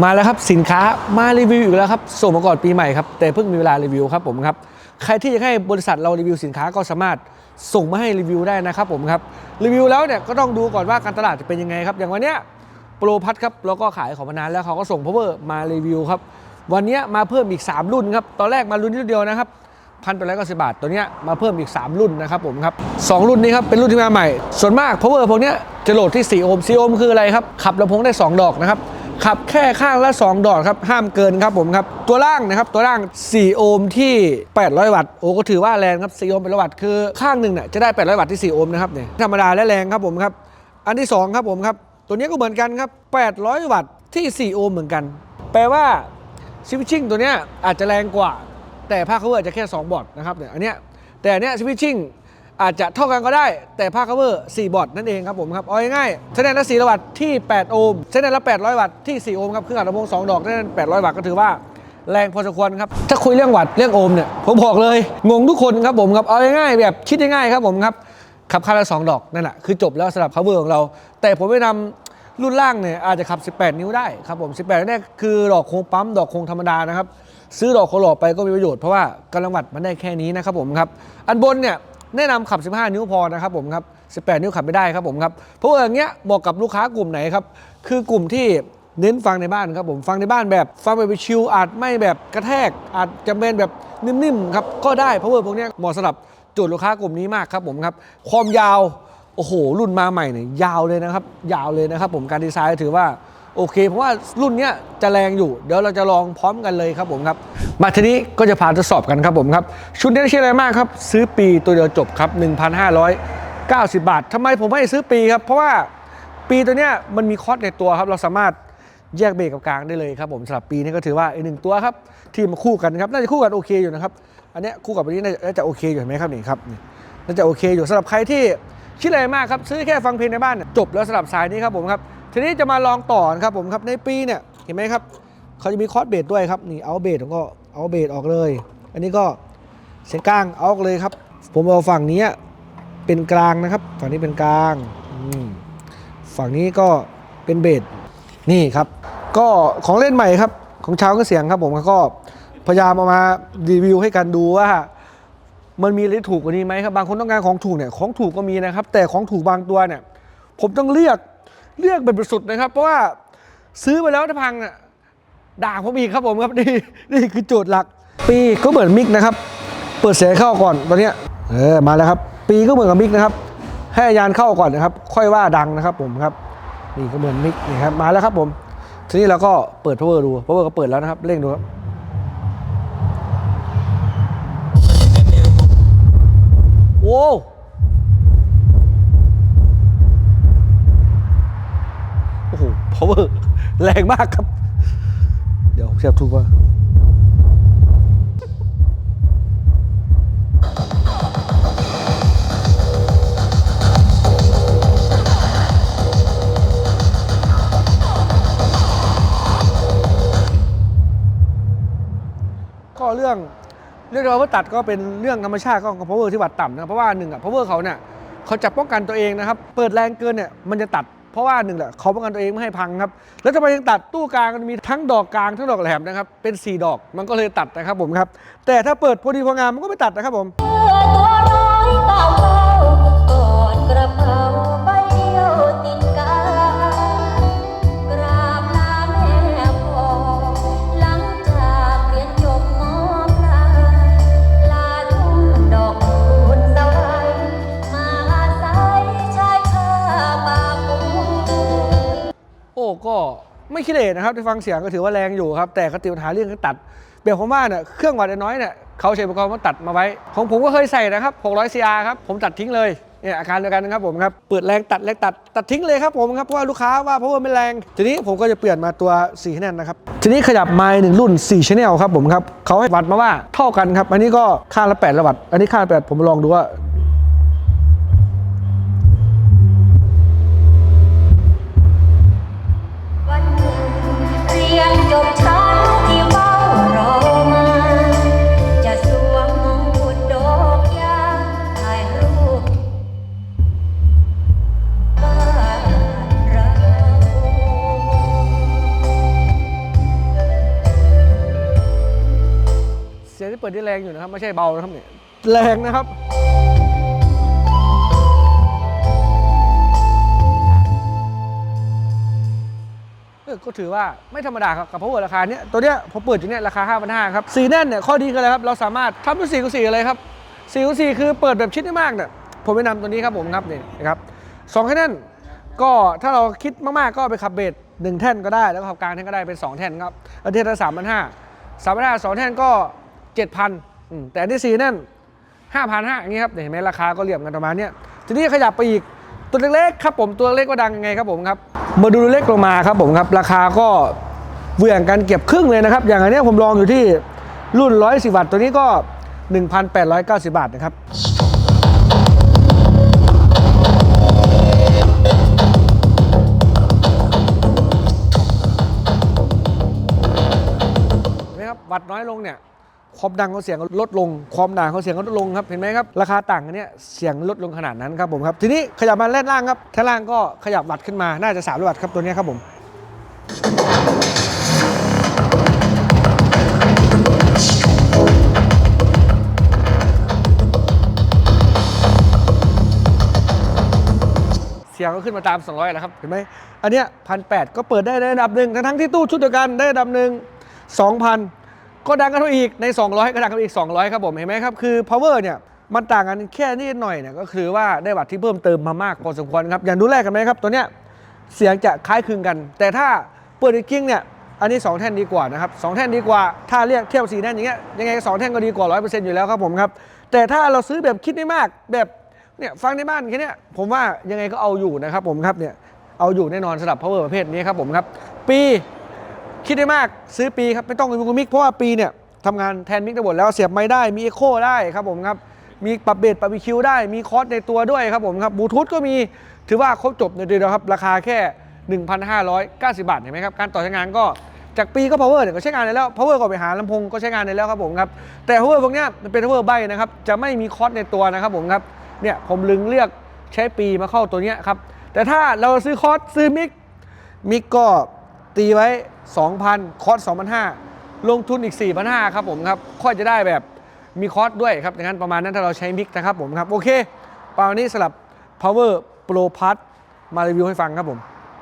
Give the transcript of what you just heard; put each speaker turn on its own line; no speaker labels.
มาแล้วครับสินค้ามารีวิวอีกแล้วครับส่งมาก่อนปีใหม่ครับแต่เพิ่งมีเวลารีวิวครับผมครับใครที่อยากให้บริษัทเรารีวิวสินค้าก็สามารถส่งมาให้รีวิวได้นะครับผมครับรีวิวแล้วเนี่ยก็ต้องดูก่อนว่าการตลาดจะเป็นยังไงครับ อย่างวันเนี้ยโปรพัทครับเราก็ขายของมานานแล้วเขาก็ส่ง power มารีวิวครับวันเนี้ยมาเพิ่มอีก 3 รุ่นครับตอนแรกมารุ่นเดียวนะครับพันแปดร้อยเก้าสิบบาทตัวเนี้ยมาเพิ่มอีก 3 รุ่นนะครับผมครับสองรุ่นนี้ครับเป็นรุ่นที่มาใหม่ ส่วนมาก power พวกเนี้ยจะโหลดที่4โอห์ม4โอห์มคืออะไรครับขับลำโพงได้ 2 ดอกนะครับ ขับแค่ข้างละ 2 ดอกครับ ห้ามเกินครับผมครับ ตัวล่างนะครับ ตัวล่าง 4 โอห์มที่ 800 วัตต์ โอ้ก็ถือว่าแรงครับ 4 โอห์ม800วัตต์ คือข้างหนึ่งเนี่ยจะได้ 800 วัตต์ที่ 4 โอห์มนะครับเนี่ย ธรรมดาและแรงครับผมครับ อันที่ 2 ครับผมครับ ตัวนี้ก็เหมือนกันครับ 800 วัตต์ที่ 4 โอห์มเหมือนกัน แปลว่าสวิชิ่งตัวเนี้ยอาจจะแรงกว่า แต่ภาคเขาอาจจะแค่ 2 บอร์ดนะครับเนี่ย อันเนี้ย แต่อันเนี้ยสวิชิ่ง อาจจะเท่ากันก็ได้ แต่ภาค cover 4บอดนั่นเองครับผมครับเอาง่ายๆแสดงละ4วัตต์ที่ 8 โอห์มแสดงละ 800 วัตต์ที่ 4 โอห์มครับเครื่องอัดลำโพง2ดอกนั่น800 วัตต์ก็ถือว่าแรงพอสมควรครับ ถ้าคุยเรื่องวัตต์เรื่องโอห์มเนี่ยผมบอกเลย งงทุกคนครับผมครับเอาง่ายๆแบบคิดง่ายๆครับผมครับขับคันละ2ดอกนั่นแหละคือจบแล้วสำหรับ cover ของเรา แต่ผมไม่นำรุ่นล่างเนี่ยอาจจะขับ 18 นิ้วได้ครับผม 18นี่คือดอกโคงปั๊มดอกโคงธรรมดานะครับซื้อดอกโคหลอไปก็มีประโยชน์เพราะว่ากำลังวัตต์มันได้แค่นี้นะครับผมครับอันบนเนี่ย แนะนำขับ 15 นิ้วพอนะครับผมครับ 18 นิ้วขับไม่ได้ครับผมครับเพราะอย่างเงี้ยเหมาะกับลูกค้ากลุ่มไหนครับ คือกลุ่มที่เน้นฟังในบ้านครับผมฟังในบ้านแบบฟังแบบชิลอาจไม่แบบกระแทก อาจจะเป็นแบบนิ่มๆครับก็ได้เพราะว่าพวกเนี้ยเหมาะสำหรับจทย์ลูกค้ากลุ่มนี้มากครับผมครับความยาวโอ้โหรุ่นมาใหม่เนี่ยยาวเลยนะครับ ยาวเลยนะครับ ผมการดีไซน์ถือว่า โอเค เพราะว่ารุ่นเนี้ยจะแรงอยู่ เดี๋ยวเราจะลองพร้อมกันเลยครับผมครับ มาทีนี้ก็จะพาทดสอบกันครับผมครับ ชุดนี้ใช่อะไรมากครับ ซื้อปีตัวเดียวจบครับ 1,590 บาททำไมผมไม่ซื้อปีครับ เพราะว่าปีตัวเนี้ยมันมีคอร์สในตัวครับ เราสามารถแยกเบรกกับกลางได้เลยครับผมสำหรับปีนี้ก็ถือว่าอีกหนึ่งตัวครับที่มาคู่กันครับน่าจะคู่กันโอเคอยู่นะครับอันเนี้ยคู่กับอันนี้น่าจะโอเคอยู่เห็นไหมครับนี่ครับน่าจะโอเคอยู่สำหรับใครที่คิดอะไรมากครับซื้อแค่ฟังเพลงในบ้านจบแล้วสำหรับสายนี้ครับผมครับ ทีนี้จะมาลองต่อนครับผมครับในปีเนี่ยเห็นไหมครับเขาจะมีคอร์สเบสด้วยครับนี่เอาเบสผมก็เอาเบสออกเลย อันนี้ก็เสียงกลางเอาออกเลยครับ ผมเอาฝั่งนี้เป็นกลางนะครับ ฝั่งนี้เป็นกลางฝั่งนี้ก็เป็นเบสนี่ครับ ก็ของเล่นใหม่ครับ ของชาวก็เสียงครับผมก็พยายามเอามารีวิวให้กันดูว่ามันมีอะไรถูกกว่านี้ไหมครับบางคนต้องการของถูกเนี่ยของถูกก็มีนะครับ แต่ของถูกบางตัวเนี่ย ผมต้องเลือก เลือกแบบสุดนะครับ เพราะว่าซื้อไปแล้วถ้าพังอะด่าผมอีกครับผมครับนี่นี่คือโจทย์หลัก ปีก็เหมือนมิกนะครับ เปิดเสียงเข้าก่อนตอนนี้เออมาแล้วครับ ปีก็เหมือนกับมิกนะครับ ให้ยานเข้าก่อนนะครับ ค่อยว่าดังนะครับผมครับนี่ก็เหมือนมิกนี่ครับมาแล้วครับผม ทีนี้เราก็เปิด power ดู power ก็เปิดแล้วนะครับเร่งดูครับโว้ power แรงมากครับ เดี๋ยวเสียบถูกว่าก็เรื่องเรื่องเราตัดก็เป็นเรื่องธรรมชาติของ power ที่วัดต่ำนะเพราะว่าหนึ่งอะ power เขาเนี่ยเขาจะป้องกันตัวเองนะครับ เปิดแรงเกินเนี่ยมันจะตัด เพราะว่าหนึ่งแหละเขาป้องกันตัวเองไม่ให้พังครับ แล้วทำไมยังตัดตู้กลางมันมีทั้งดอกกลางทั้งดอกแหลมนะครับ เป็น 4 ดอกมันก็เลยตัดนะครับผมครับ แต่ถ้าเปิดพอดีพองามมันก็ไม่ตัดนะครับผ
ม ก็
ไม่คิดเลยนะครับที่ฟังเสียงก็ถือว่าแรงอยู่ครับ แต่ก็ติดปัญหาเรื่องการตัดเบี่ยผมว่าเนี่ยเครื่องวัดน้อยเนี่ยเขาใช้อุปกรณ์มาตัดมาไว้ ของผมก็เคยใส่นะครับ600 CR ครับผมตัดทิ้งเลยเนี่ยอาการเดียวกันนะครับผมครับเปิดแรงตัดแรงตัดตัดทิ้งเลยครับผมครับเพราะว่าลูกค้าว่าเพราะว่าไม่แรง ทีนี้ผมก็จะเปลี่ยนมาตัว4 channel นะครับทีนี้ขยับไม้หนึ่งรุ่น4 channel ครับผมครับเขาให้วัดมาว่าเท่ากันครับอันนี้ก็ค่าละ8ละวัตอันนี้ค่าละ8ผมลองดูว่า
เปิ
ดได้แรงอยู่นะครับ ไม่ใช่เบานะครับเนี่ยแรงนะครับเออก็ถือว่าไม่ธรรมดาครับกับ power ราคาเนี้ยตัวเนี้ยผมเปิดอยู่เนี่ยราคา 5,500ครับสีแน่นเนี่ยข้อดีคืออะไรครับ เราสามารถทำด้วยสีกับสีอะไรครับสีกับสีคือเปิดแบบชิดได้มากเนี่ยผมแนะนำตัวนี้ครับผมครับนี่นะครับสองแค่นั้นก็ถ้าเราคิดมากๆก็ไปขับเบสหนึ่งแท่นก็ได้แล้วก็ขับกลางแท่นก็ได้เป็น 2 แท่นครับอันเทนละสามพันห้าสามพันห้าสองแท่นก็ เจ็ดพันแต่อันที่สีนั่นห้าพันห้าอย่างนี้ครับเห็นไหมราคาก็เหลี่ยมกันประมาณเนี้ยทีนี้ขยับไปอีกตัวเล็กๆครับผมตัวเล็กก็ดังยังไงครับผมครับมาดูเล็กลงมาครับผมครับ ราคาก็เหวี่ยงกันเก็บครึ่งเลยนะครับ อย่างอันนี้ผมลองอยู่ที่รุ่น 110 วัตต์ตัวนี้ก็ 1,890 บาทนะครับเห็นไหมครับวัดน้อยลงเนี่ย ความดังของเสียงลดลง ความหนาของเสียงลดลงครับ เห็นไหมครับ ราคาต่างกันเนี่ยเสียงลดลงขนาดนั้นครับผมครับ ทีนี้ขยับมาแล่นล่างครับแท่นล่างก็ขยับวัดขึ้นมา น่าจะ3วัตต์ครับตัวนี้ครับผมเสียงก็ขึ้นมาตาม 200แล้วครับ เห็นไหม อันเนี้ยพันแก็เปิดได้ในระดับหนึ่ง ทั้งที่ตู้ชุดเดียวกันได้ระดับหนึ่ง2,000 ก็ดังกันเท่าอีกใน 200 ก็ดังกันอีก 200 ครับผม เห็นไหมครับ คือ power เนี่ย มันต่างกันแค่นิดหน่อยเนี่ยก็คือว่าได้วัตต์ที่เพิ่มเติมมามากพอสมควรครับ อย่างดูแรกกันไหมครับ ตัวเนี้ยเสียงจะคล้ายคลึงกัน แต่ถ้าเปิดจริงเนี่ย อันนี้ 2 แท่นดีกว่านะครับสองแท่นดีกว่า ถ้าเรียกเทียบสีแท่นอย่างเงี้ย ยังไงสองแท่นก็ดีกว่า 100%อยู่แล้วครับผมครับ แต่ถ้าเราซื้อแบบคิดไม่มาก แบบเนี่ยฟังในบ้านแค่เนี้ยผมว่ายังไงก็เอาอยู่นะครับผมครับเนี่ย เอาอยู่แน่นอนสำหรับ power ประเภทนี้ครับผมครับ ปี คิดได้มากซื้อปีครับไม่ต้องมีมิกเพราะว่าปีเนี่ยทำงานแทนมิกได้หมดแล้วเสียบไม่ได้มีเอโคได้ครับผมครับมีปรับเบสปรับวิคิวได้มีคอร์สในตัวด้วยครับผมครับบลูทูธก็มีถือว่าครบจบในเดียวครับราคาแค่ 1,590 บาทเห็นไหมครับการต่อใช้งานก็จากปีก็ power เนี่ยก็ใช้งานได้แล้ว power ก็ไปหาลำโพงก็ใช้งานได้แล้วครับผมครับแต่ power พวกเนี้ยมันเป็น power ใบนะครับจะไม่มีคอร์สในตัวนะครับผมครับเนี่ยผมลึงเลือกใช้ปีมาเข้าตัวเนี้ยครับแต่ถ้าเราซื้อคอร์สซื้อมิกมิกก็ ตีไว้ 2,000 คอร์ส2,500 ลงทุนอีก 4,500 ครับผมครับค่อยจะได้แบบมีคอร์สด้วยครับอย่างนั้นประมาณนั้นถ้าเราใช้มิกนะครับผมครับ โอเคประมาณนี้สลับ power pro plus มารีวิวให้ฟังครับผม